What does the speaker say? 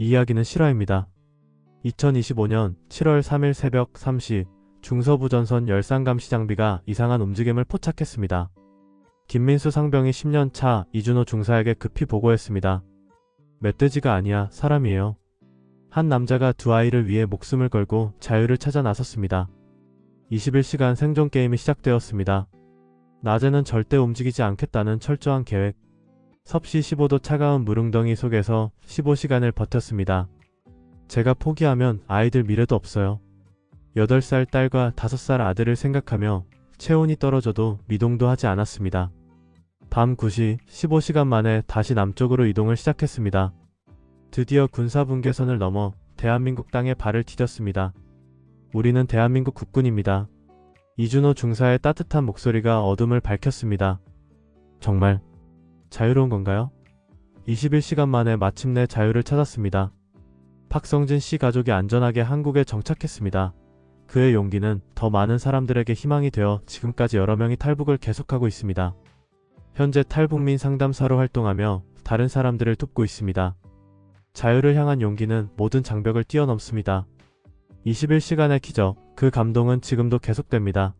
이 이야기는 실화입니다. 2025년 7월 3일 새벽 3시 중서부 전선 열상감시 장비가 이상한 움직임을 포착했습니다. 김민수 상병이 10년 차 이준호 중사에게 급히 보고했습니다. 멧돼지가 아니야 사람이에요. 한 남자가 두 아이를 위해 목숨을 걸고 자유를 찾아 나섰습니다. 21시간 생존 게임이 시작되었습니다. 낮에는 절대 움직이지 않겠다는 철저한 계획. 섭씨 15도 차가운 물웅덩이 속에서 15시간을 버텼습니다. 제가 포기하면 아이들 미래도 없어요. 8살 딸과 5살 아들을 생각하며 체온이 떨어져도 미동도 하지 않았습니다. 밤 9시 15시간 만에 다시 남쪽으로 이동을 시작했습니다. 드디어 군사분계선을 넘어 대한민국 땅에 발을 디뎠습니다. 우리는 대한민국 국군입니다. 이준호 중사의 따뜻한 목소리가 어둠을 밝혔습니다. 정말 자유로운 건가요? 21시간 만에 마침내 자유를 찾았습니다. 박성진 씨 가족이 안전하게 한국에 정착했습니다. 그의 용기는 더 많은 사람들에게 희망이 되어 지금까지 여러 명이 탈북을 계속하고 있습니다. 현재 탈북민 상담사로 활동하며 다른 사람들을 돕고 있습니다. 자유를 향한 용기는 모든 장벽을 뛰어넘습니다. 21시간의 기적, 그 감동은 지금도 계속됩니다.